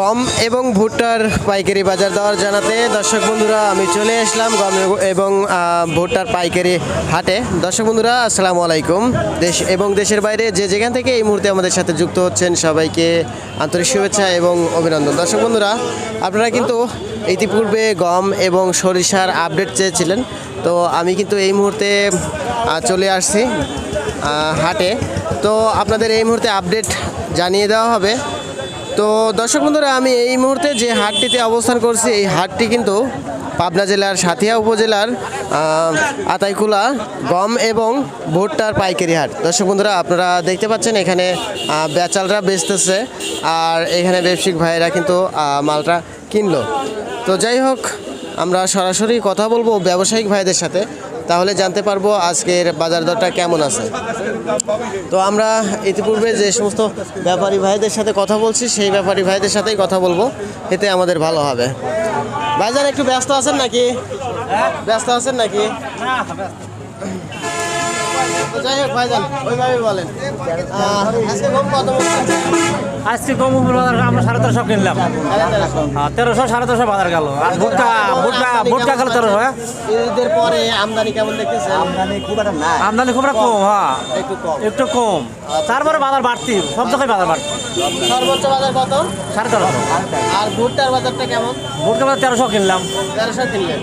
গম এবং ভুট্টার পাইকারি বাজার দর জানাতে দর্শক বন্ধুরা, আমি চলে আসলাম গম এবং ভুট্টার পাইকারি হাটে। দর্শক বন্ধুরা, আসসালামু আলাইকুম। দেশ এবং দেশের বাইরে যে যেখান থেকে এই মুহূর্তে আমাদের সাথে যুক্ত হচ্ছেন, সবাইকে আন্তরিক শুভেচ্ছা এবং অভিনন্দন। দর্শক বন্ধুরা, আপনারা কিন্তু ইতিপূর্বে গম এবং সরিষার আপডেট চেয়েছিলেন। তো আমি কিন্তু এই মুহূর্তে চলে আসছি হাটে। তো আপনাদের এই মুহূর্তে আপডেট জানিয়ে দেওয়া হবে। তো দর্শক বন্ধুরা, আমি এই মুহূর্তে যে হাটটিতে অবস্থান করছি, এই হাটটি কিন্তু পাবনা জেলার সাথিয়া উপজেলার আতাইকুলা গম এবং ভুট্টার পাইকারি হাট। দর্শক বন্ধুরা, আপনারা দেখতে পাচ্ছেন এখানে বেচালরা বেচতেছে আর এখানে ব্যবসায়িক ভাইয়েরা কিন্তু মালটা কিনলো। তো যাই হোক, আমরা সরাসরি কথা বলব ব্যবসায়িক ভাইদের সাথে। তাহলে জানতে পারব আজকের বাজার দরটা কেমন আছে। তো আমরা ইতিপূর্বে যে সমস্ত ব্যাপারী ভাইদের সাথে কথা বলছি, সেই ব্যাপারী ভাইদের সাথেই কথা বলব। এতে আমাদের ভালো হবে। ভাইজান, একটু ব্যস্ত আছেন নাকি? ব্যস্ত আছেন নাকি? যাই হোক ভাইজান ওইভাবে বলেন। আজকে গম কত আজকে বাজার আমরা সাড়ে তেরোশো কিনলাম। তেরোশো। হ্যাঁ, সাড়ে তেরোশো বাজার গেল। আর ভুট্টা ভুট্টা ভুট্টা গেল তেরোশো হ্যাঁ? ঈদের পরে আমদানি কেমন দেখতেছেন? আমদানি খুব একটা কম হ্যাঁ। একটু কম। একটু কম। তারপরে বাজার বাড়তি সব জায়গায় বাজার বাড়তি। সর্বোচ্চ বাজার কত? সাড়ে তেরোশো। আর ভুট্টার বাজারটা কেমন? ভুট্টা বাজার তেরোশো কিনলাম। তেরোশো কিনলেন।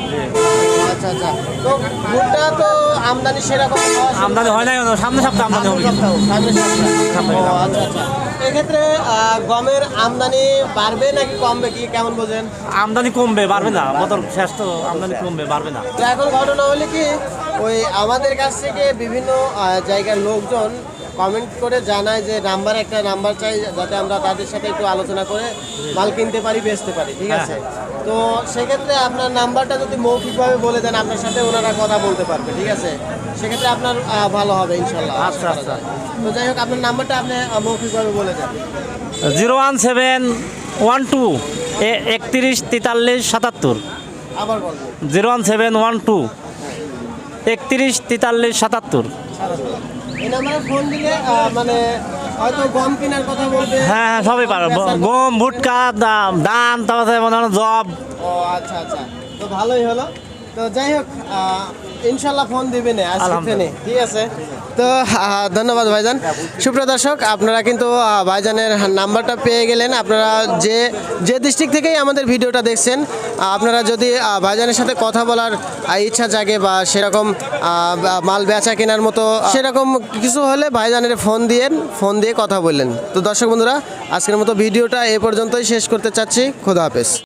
আচ্ছা আচ্ছা। তো ভুট্টা তো আমদানি সেরকম আমদানি হয় নাই সামনে সপ্তাহ আমদানি হবে সামনের সপ্তাহে। আচ্ছা আচ্ছা। এক্ষেত্রে আহ, গমের আমদানি বাড়বে নাকি কমবে? কি কেমন বোঝেন? আমদানি কমবে বাড়বে না। বদল শেষ তো আমদানি কমবে বাড়বে না। এখন ঘটনা হলে কি ওই আমাদের কাছ থেকে বিভিন্ন জায়গার লোকজন কমেন্ট করে জানায় যে নাম্বার একটা নাম্বার চাই যাতে আমরা তাদের সাথে একটু আলোচনা করে মাল কিনতে পারি বেচতে পারি ঠিক আছে? তো সেক্ষেত্রে আপনার নাম্বারটা যদি মৌখিকভাবে বলে দেন আপনার সাথে ওনারা কথা বলতে পারবে ঠিক আছে? সেক্ষেত্রে আপনার ভালো হবে ইনশাল্লাহ। আচ্ছা, আচ্ছা। তো যাই হোক আপনার নাম্বারটা আপনি মৌখিকভাবে বলে দেন। Zero one seven one two একত্রিশ তেতাল্লিশ সাতাত্তর। আবার বলব। Zero one seven one two একত্রিশ তেতাল্লিশ সাতাত্তর। এই নাম্বারে ফোন দিলে মানে হয়তো গম কেনার কথা বলবে। হ্যাঁ হ্যাঁ সবই পারো। গম ভুট্টা দাম ধান তারপরে মনে হয় জব। ও আচ্ছা আচ্ছা। তো ভালোই হলো। তো যাই হোক ইনশাল্লাহ ফোন দিবেন ঠিক আছে? তো ধন্যবাদ ভাইজান। সুপ্রিয় দর্শক আপনারা কিন্তু ভাইজানের নাম্বারটা পেয়ে গেলেন। আপনারা যে যে ডিস্ট্রিক্ট থেকেই আমাদের ভিডিওটা দেখছেন আপনারা যদি ভাইজানের সাথে কথা বলার ইচ্ছা জাগে বা সেরকম মাল বেচা কেনার মতো সেরকম কিছু হলে ভাইজানের ফোন দিয়েন ফোন দিয়ে কথা বললেন। তো দর্শক বন্ধুরা আজকের মতো ভিডিওটা এ পর্যন্তই শেষ করতে চাচ্ছি। খোদা হাফেজ।